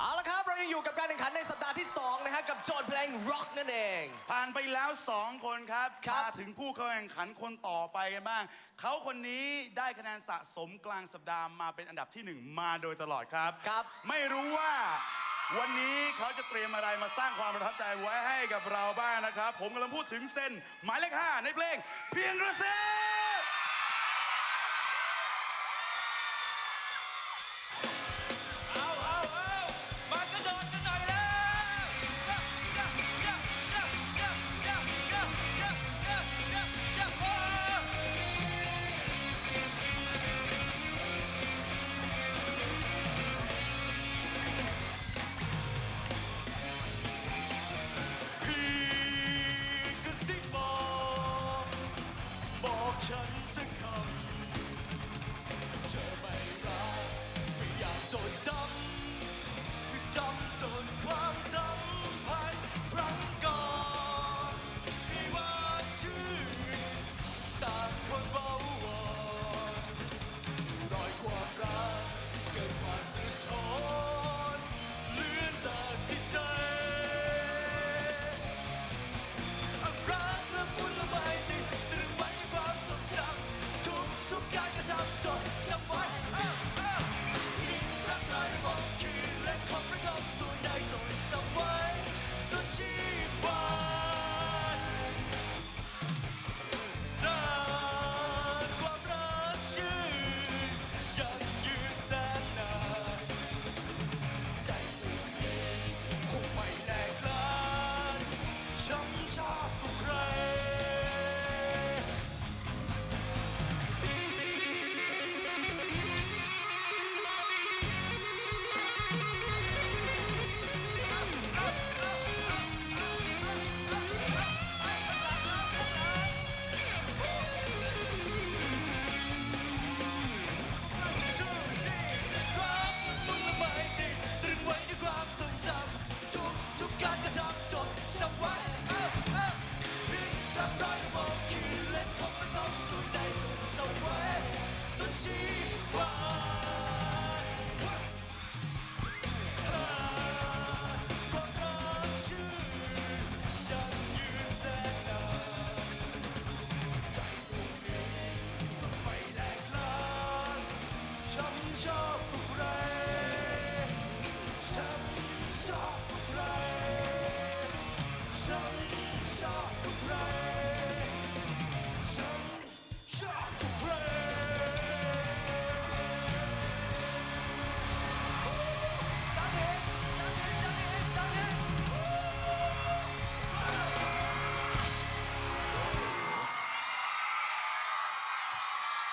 เอาละครับ เรายังอยู่กับการแข่งขันในสัปดาห์ที่ 2 นะฮะ กับโจทย์เพลง rock นั่นเอง ผ่านไปแล้ว 2 คนครับครับมาถึงผู้เข้าแข่งขันคนต่อไปกันบ้าง เขาคนนี้ได้คะแนนสะสมกลางสัปดาห์มาเป็นอันดับที่ 1 มาโดยตลอดครับ ครับ ไม่รู้ว่า วันนี้เขาจะเตรียมอะไรมาสร้างความประทับใจไว้ให้กับเราบ้างนะครับ ผมกำลังพูดถึงเซนหมายเลข5ในเพลงเพียงกระเซบ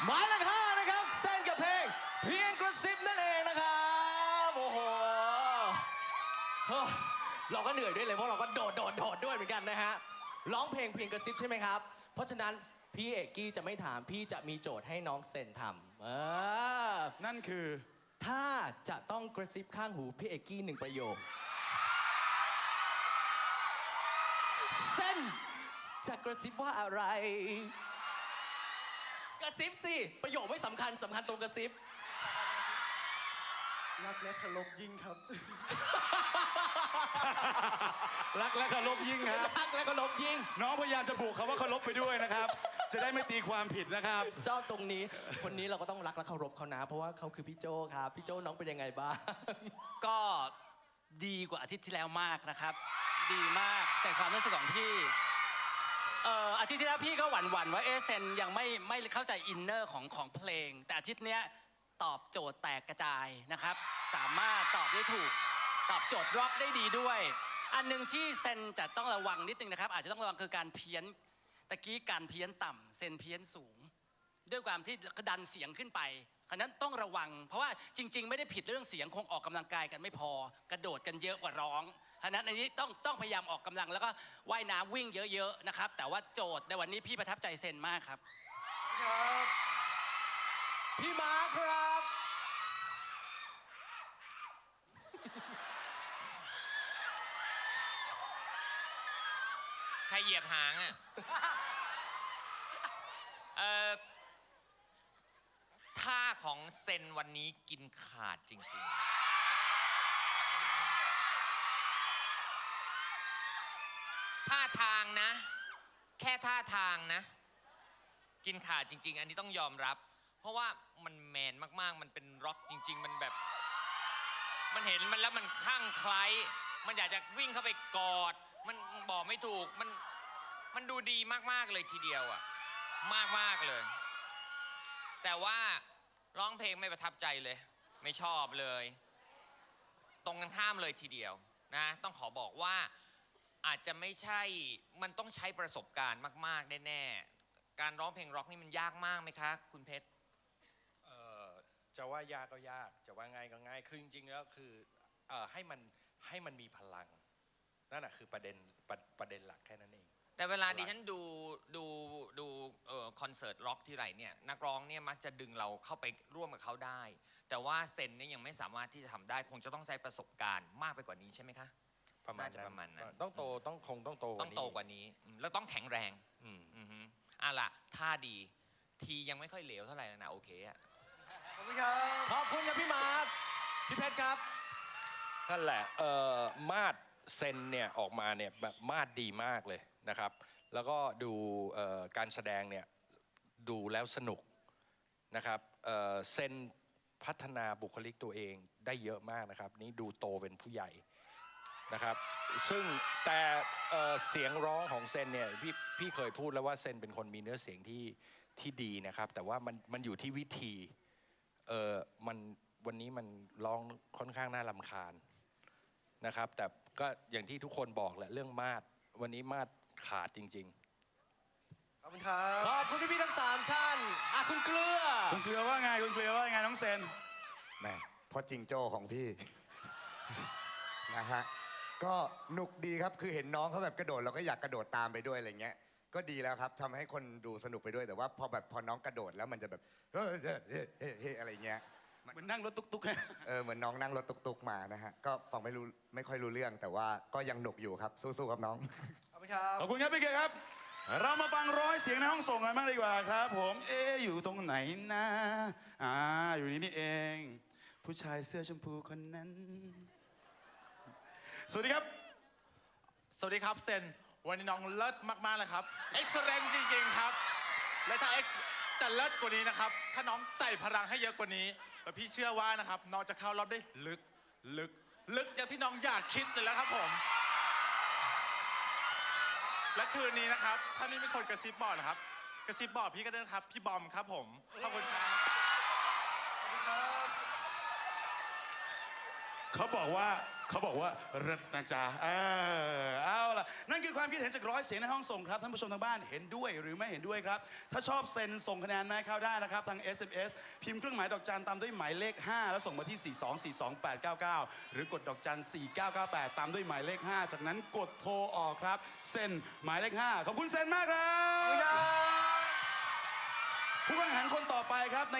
หมายเลขห้านะครับเส้นกับเพลง เพียงกระซิบนั่นเองนะครับโอ้โหเฮ้อเราก็เหนื่อยด้วยเลยเพราะเราก็โดดโดดโดดด้วยเหมือนกันนะฮะร้องเพลงเพียงกระซิบใช่ไหมครับ เพราะฉะนั้นพี่เอกกี้จะไม่ถามพี่จะมีโจทย์ให้น้องเซนทำเออนั่นคือ ถ้าจะต้องกระซิบข้างหูพี่เอกกี้หนึ่งประโยคเส้นจะกระซิบว่าอะไรก ระซิบสิ ประโยคไม่สำคัญสำคัญตรงกระซิบ รักและเคารพยิ่งครับ รักและเคารพยิ่งฮะรักและก็ลบยิงน้องพยายามจะบวกคำว่าเคารพไปด้วยนะครับ จะได้ไม่ตีความผิดนะครับ ชอบตรงนี้ คนนี้เราก็ต้องรักและเคารพเขานะ เพราะว่าเขาคือพี่โจครับ พี่โจน้องเป็นยังไงบ้าง ก็ดีกว่าอาทิตย์ที่แล้วมากนะครับ ดีมากแต่ความรู้สึกของพี่ เอ่ออาทิตย์ที่แล้วพี่ก็หวั่นหวั่นๆว่าเอะเซนยังไม่ไม่เข้าใจอินเนอร์ของของเพลง แต่อาทิตย์เนี้ยตอบโจทย์แตกกระจายนะครับ สามารถตอบได้ถูก ตอบโจทย์ร็อกได้ดีด้วย อันหนึ่งที่เซนจะต้องระวังนิดนึงนะครับ อาจจะต้องระวังคือการเพี้ยนตะกี้การเพี้ยนต่ำเซนเพี้ยนสูง ด้วยความที่ดันเสียงขึ้นไปฉะนั้นต้องระวัง เพราะว่าจริง ๆ ไม่ได้ผิดเรื่องเสียงคงออกกำลังกายกันไม่พอ กระโดดกันเยอะกว่าร้อง ฉะนั้นอันนี้ต้องต้องพยายามออกกำลังแล้วก็ว่ายน้ำวิ่งเยอะๆนะครับ แต่ว่าโจทย์ในวันนี้พี่ประทับใจเซนมากครับพี่มาร์คครับ ใครเหยียบหางอะ เอ่อท่าของเซนวันนี้กินขาดจริง ท่าทางนะ แค่ท่าทางนะ กินขาดจริง ๆ อันนี้ต้องยอมรับ เพราะว่ามันแมนมากๆ มันเป็นร็อกจริง ๆ มันแบบ มันเห็นมันแล้วมันคลั่งไคล้มันอยากจะวิ่งเข้าไปกอด มันบอกไม่ถูกมันมันดูดีมากๆเลยทีเดียวอะมากๆเลย แต่ว่าร้องเพลงไม่ประทับใจเลย ไม่ชอบเลย ตรงกันข้ามเลยทีเดียวนะ ต้องขอบอกว่า อาจจะไม่ใช่มันต้องใช้ประสบการณ์มาก ๆ แน่ๆการร้องเพลงร็อกนี่มันยากมากไหมคะ คุณเพชรเอ่อจะว่ายากก็ยากจะว่าง่ายก็ง่ายคือจริงๆแล้วคือเอ่อให้มันให้มันมีพลังนั่นแหะคือประเด็นประประเด็นหลักแค่นั้นเอง แต่เวลาอะไรดิฉันดูดูดูเอ่อคอนเสิร์ตร็อกที่ไรเนี่ยนักร้องเนี่ยมักจะดึงเราเข้าไปร่วมกับเขาได้ แต่ว่าเซนเนี่ยยังไม่สามารถที่จะทำได้คงจะต้องใช้ประสบการณ์มากไปกว่านี้ใช่ไหมคะ ประมาณน่าจะประมาณนั้น ต้องโตต้องคงต้องโตต้องโตกว่านี้อืมแล้วต้องแข็งแรงอืมอือฮึอะล่ะท่าดีทียังไม่ค่อยเหลวเท่าไหร่นะโอเคอะ ขอบคุณครับ ขอบคุณครับพี่มาร์คพี่เพชรครับ นั่นแหละเอ่อมาดเซนเนี่ยออกมาเนี่ยแบบมาดดีมากเลยนะครับ แล้วก็ดูเอ่อการแสดงเนี่ยดูแล้วสนุกนะครับเอ่อเซนพัฒนาบุคลิกตัวเองได้เยอะมากนะครับ นี่ดูโตเป็นผู้ใหญ่ นะครับ ซึ่งแต่เอ่อเสียงร้องของเซนเนี่ยพี่พี่เคยพูดแล้วว่าเซนเป็นคนมีเนื้อเสียงที่ที่ดีนะครับ แต่ว่ามันมันอยู่ที่วิธีเออมันวันนี้มันร้องค่อนข้างน่าลำคาญนะครับ แต่ก็อย่างที่ทุกคนบอกแหละเรื่องมาดวันนี้มาดขาดจริงขอบคุณครับ ขอบคุณพี่ๆทั้งสามท่านอะคุณเกลือ คุณเกลือว่าไงคุณเกลือว่าไงน้องเซนแม่พ่อจิงโจ้ของพี่ นะฮะ ก็หนุกดีครับคือเห็นน้องเขาแบบกระโดดเราก็อยากกระโดดตามไปด้วยอะไรเงี้ย ก็ดีแล้วครับทำให้คนดูสนุกไปด้วยแต่ว่าพอแบบพอน้องกระโดดแล้วมันจะแบบเฮ้ยเฮ้ยเฮ้ยเฮ้ยเฮ้ยอะไรเงี้ย เหมือนนั่งรถตุ๊กเออเหมือนน้องนั่งรถตุกๆมานะฮะก็ฟังไม่รู้ไม่ค่อยรู้เรื่องแต่ว่าก็ยังหนุกอยู่ครับสู้ๆครับน้อง ขอบคุณครับๆขอบคุณครับพี่เกครับ เรามาฟังร้อยเสียงในห้องส่งกันบ้างดีกว่าครับ ผมเอะอยู่ตรงไหนนะอ่าอยู่นี่นี่เอง ผู้ชายเสื้อชมพูคนนั้น สวัสดีครับ สวัสดีครับเซน วันนี้น้องเลิศมากๆเลยครับ เอ็กซ์เรนจริงๆครับ และถ้าเอ็กซ์จะเลิศกว่านี้นะครับ ถ้าน้องใส่พลังให้เยอะกว่านี้แล้วพี่เชื่อว่านะครับ น้องจะเข้ารอบได้ลึก ลึก ลึกอย่างที่น้องอยากคิดเลยแล้วครับผม และคืนนี้นะครับ ถ้านี่เป็นคนกระซิบบอกนะครับ กระซิบบอกพี่ก็ได้นะครับ พี่บอมครับผม ขอบคุณครับ เขาบอกว่าเขาบอกว่าเริศนะจ๊ะเออเอาล่ะ นั่นคือความคิดเห็นจากร้อยเสียงในห้องส่งครับ ท่านผู้ชมทางบ้านเห็นด้วยหรือไม่เห็นด้วยครับ ถ้าชอบเซ็นส่งคะแนนมาให้เข้าได้นะครับ ทาง SMS พิมพ์เครื่องหมายดอกจันตามด้วยหมายเลข 5 แล้วส่งมาที่ 4242899 หรือกดดอกจัน 4998 ตามด้วยหมายเลข 5 จากนั้นกดโทรออกครับ เซ็นหมายเลข 5 ขอบคุณเซ็นมากครับผู้แข่งขันคนต่อไปครับใน